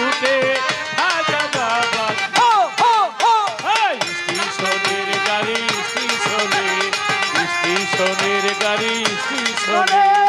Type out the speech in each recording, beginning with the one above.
ছুটে হাজা বাবা স্টেশনের গাড়ি স্টেশনে স্টেশনের গাড়ি স্টেশনে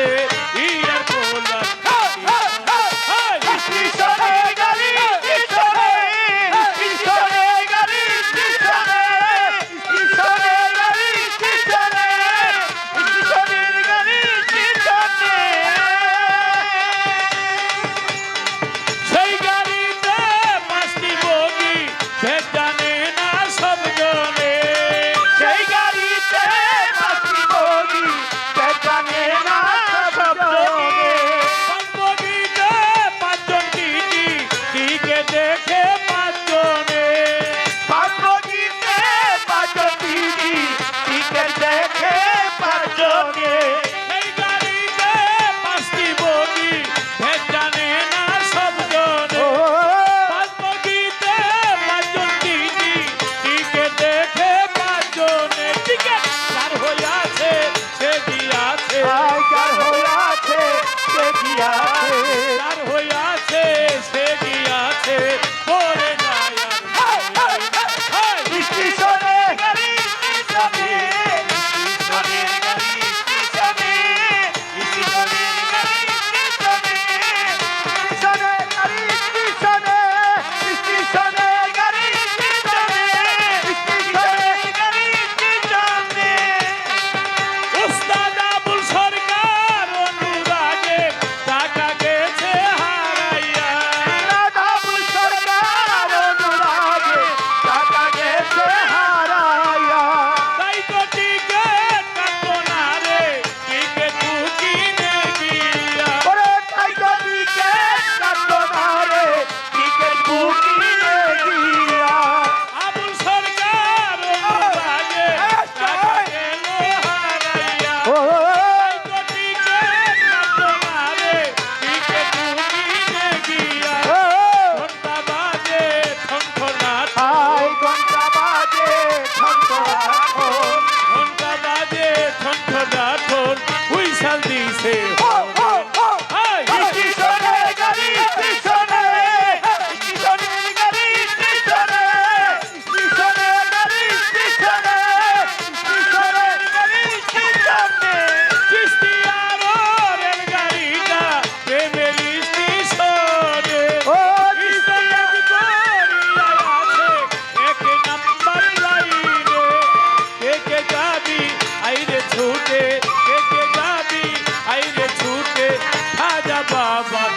আছে ஐயா baba.